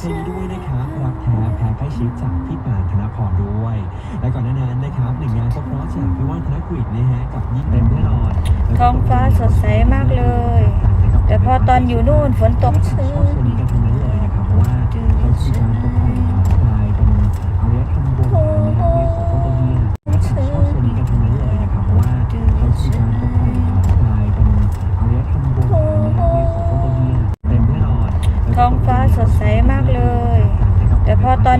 เพลงนี้ด้วยนะครับรักแท้แพ้ใกล้ชิดจากพี่ปานธนพรด้วย และก่อนหน้านั้นนะครับหนึ่งงานเพราะจากพี่ว่านธนกฤษนะฮะกับยิ่งเต็มแน่นอนท้องฟ้าสดใสมากเลย แต่พอตอนอยู่นู่นฝนตกชื้น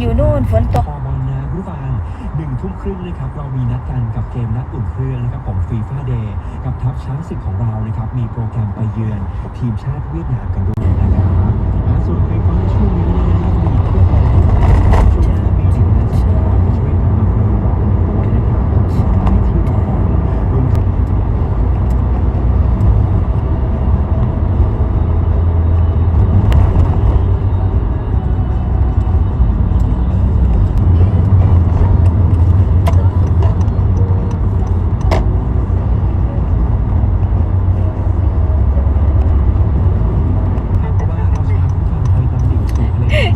อยู่นู่นฝนตกพอบอลนะผู้ฟังหนึ่งทุ่มครึ่งนะครับเรามีนัดกันกับเกมนัดอุ่นเครื่องนะครับของฟีฟ่าเดย์กับทัพช้างศึกของเรานะครับมีโปรแกรมไปเยือนทีมชาติเวียดนามกันด้วยนะครับส่วนเพลงฟังช่วงนี้นะครับมีทั่วไปช่วงหน้ามีทีมงานสปอร์ตมาช่วยกันมาโปรโมทนะครับให้ที่รอรวมถึง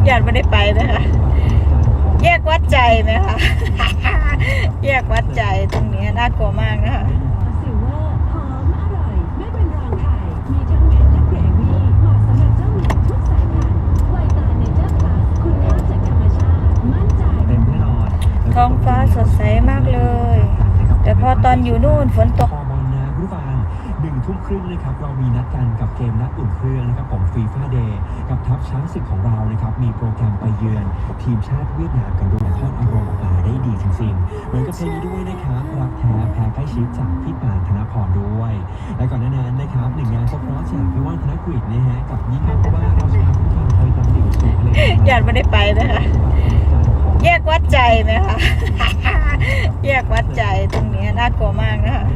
ญาติไม่ได้ไปนะคะ แยกวัดใจไหมคะ แยกวัดใจต รงเนี้ยน่ากลัวมากนะคะซิลเวอร์หอมอร่อย ไม่เป็นรองใครมีทั้งเม็ดและเกรวี่เหมาะสำหรับเจ้าหมีทุกสายพันธุ์ไวตาเนเจอร์พลัสคุณค่าจากธรรมชาติ มั่นใจ เต็มแน่นอนท้องฟ้าสดใสมากเลย แต่พอตอนอยู่นู่นฝนตกพอบอลนะผู้ฟัง หนึ่งทุ่มครึ่งนะครับเรามีนัดกันกับเกมนัดอุ่นเครื่องนะครับของฟีฟ่าเดย์กับทัพช้างศึกของเรานะครับมีโปรแกรมไปเยือน ทีมชาติเวียดนามกันด้วยทอดอารมณ์ออกมาได้ดีจริงๆเหมือนกับเพลงนี้ด้วยนะครับรักแท้แพ้ใกล้ชิดจากพี่ปานธนพรด้วย และก่อนหน้านั้นนะครับหนึ่งงานเพราะๆจากพี่ว่านธนกฤษนะฮะกับยิ่งเพราะว่าเราชนะผู้ฟังไทยตำดิ่งสุดเลยญาติไม่ได้ไปนะคะแยกวัดใจไหมคะแยกวัดใจตรงเนี้ยน่ากลัวมากนะคะ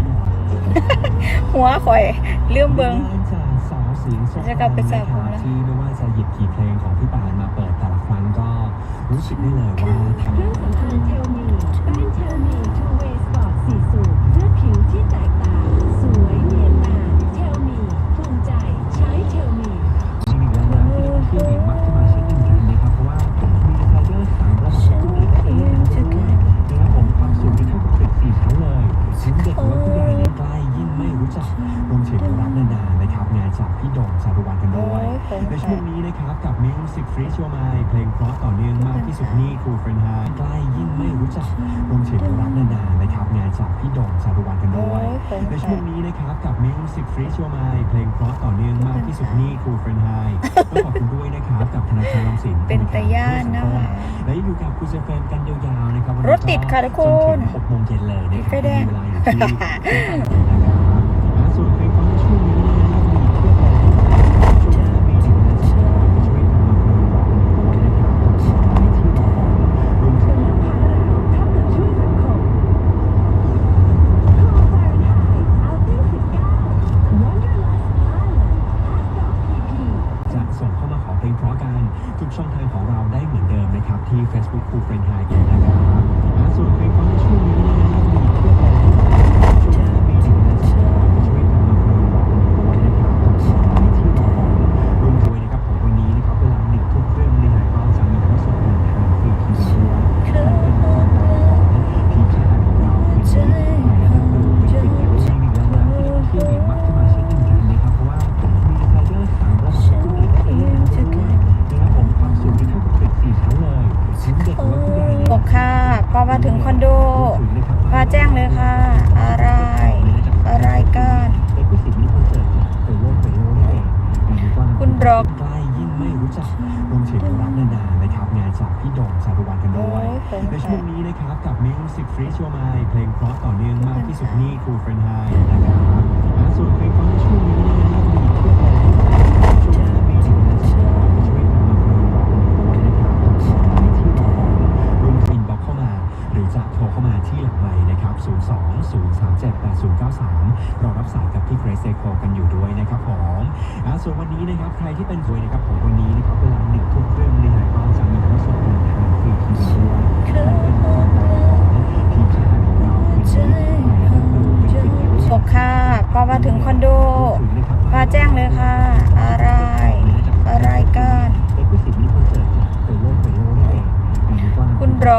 หัวข่อยเลื่อมเบิงจากสาวเสียงสดจะกลับไปสระผมนะที่ไม่ว่าจะหยิบกี่เพลงของพี่ปานมาเปิดแต่ละครั้งก็รู้สึกได้เลยว่าทำ กับมิวสิกฟรีชัวร์มายเพลงเพราะต่อเนื่องมากที่สุดนี่ครูเฟรนฮาใกล้ยิ่งไม่รู้จักรวมถึงรักนานๆนะครับงานจากพี่โด่งจารุวรรณกันด้วยโอ้ยผมในช่วงนี้นะครับกับมิวสิกฟรีชัวร์มายเพลงเพราะต่อเนื่องมากที่สุดนี่ครูเฟรนไฮต้องขอบคุณด้วยนะครับกับธนาคารออมสินเป็นตาย่านนะคะและยังอยู่กับคุณเซฟเฟนกันยาวๆนะครับวันนี้รถติดค่ะทุกคนจนถึง6โมงเย็นเลยนะครับติดไฟแดงมีเวลาอยู่ที่ ด้วยโอ้ยผมในช่วงนี้นะครับกับมิวสิกฟรีชัวร์มายเพลงเพราะต่อเนื่องมากที่สุดนี่ครูเฟรนไฮนะครับและส่วนเพลงฟังในช่วงนี้นะครับมีทั่วไปช่วงหน้ามีทีมงนสปอร์ตมาช่วยกันมาปรโมทนะครับให้ที่รอรวมอินบ็อกเข้ามา หรือจะโทรเข้ามาที่หลังไมค์นะครับ 02 037 8093เรารับสายกับพี่เกรซเซโคกันอยู่ด้วยนะครับผมอ่าส่วนวันนี้นะครับใครที่เป็นคุยนะครับผมวันนี้นะครับเวลาหนึ่งทุ่มครึ่งนะฮะก็จะมีทั้งสดทางฟรีทีวีด้วย บค่ะพอมาถึงคอนโดมาแจ้งเลยค่ะ อะไร อะไรกัน คุณรอ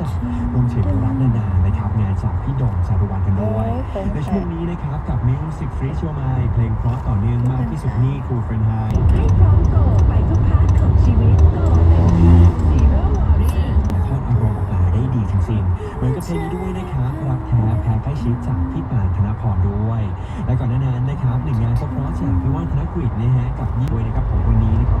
จักรรวมถึงรับนานานะครับงานจากพี่โดงสารวันกันด้วย ในช่วงนี้นะครับกับ Music Free Show My เพลงเพราะต่อเนื่องมากที่สุดนี่ครูเฟรนไฮให้พร้อมโกไปทุกพาร์ทของชีวิตกเต็มที่ซีโร่วอรี่ทอดอารมได้ดีจริงๆเหมือนกับเพลงนี้ด้วยนะครับรับแท้แพ้ใกล้ชิดจากพี่ปานธนพรด้วย และก่อนหน้านั้นนะครับหนึ่งงานเพราะจากพี่ว่านธนกฤษนะฮะกับยี่ด้วยนะครับผมคนนี้นะครับ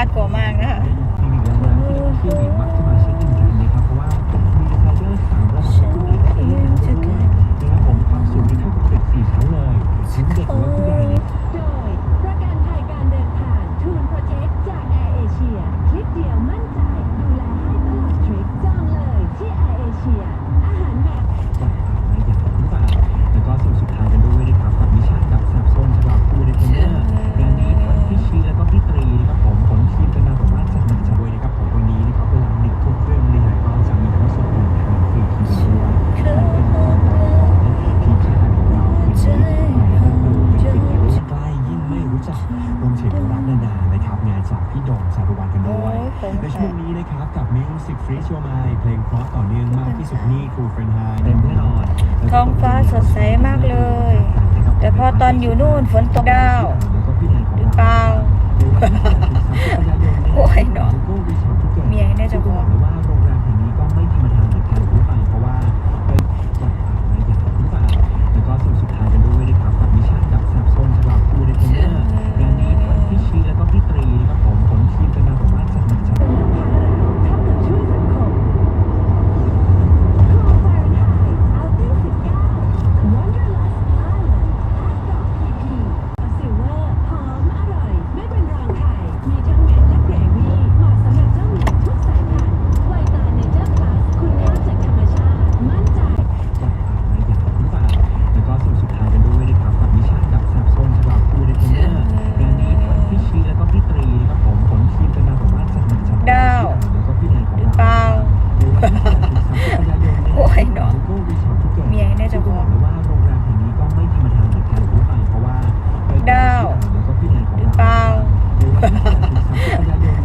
ากลัวมากนะคะ Freeze Your Mind เพลงเพราะต่อเนื่องมากที่สุดนี่ครูเฟรนไฮเต็มแน่นอนท้องฟ้าสดใสมากเลย แต่พอตอนอยู่นู่นฝนตกดาว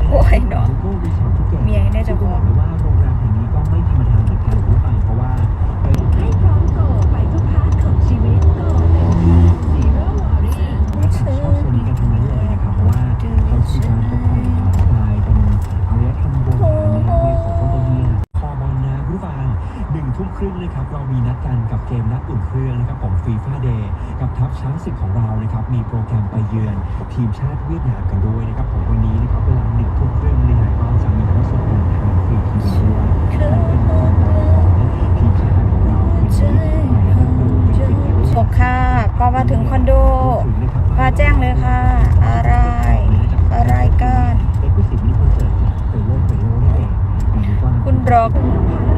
โอ้ยเนาะเมียน่าจะบอก งนะครับเรามีนัดกันกับเกมนัดอุ่นเครื่องนะครับของฟีฟ่าเดย์กับทัพช้างศึกของเรานะครับมีโปรแกรมไปเยือนทีมชาติเวียดนามกันด้วยนะครับของวันนี้นะครับเวลาหนึ่งทุ่มครึ่งนะฮยก็จะมีทั้งสดกาทางฟรีทีวีด้วยและเป็นอทีมชาติของเราเป็กค่ะ ก็มาถึงคอนโด ถึมาแจ้งเลยค่ะ อะไร อะไรกัน เอ็กซ์สิตบุญเสร็จปิดโลกปิดโลกนี่เองคุณร็อก ข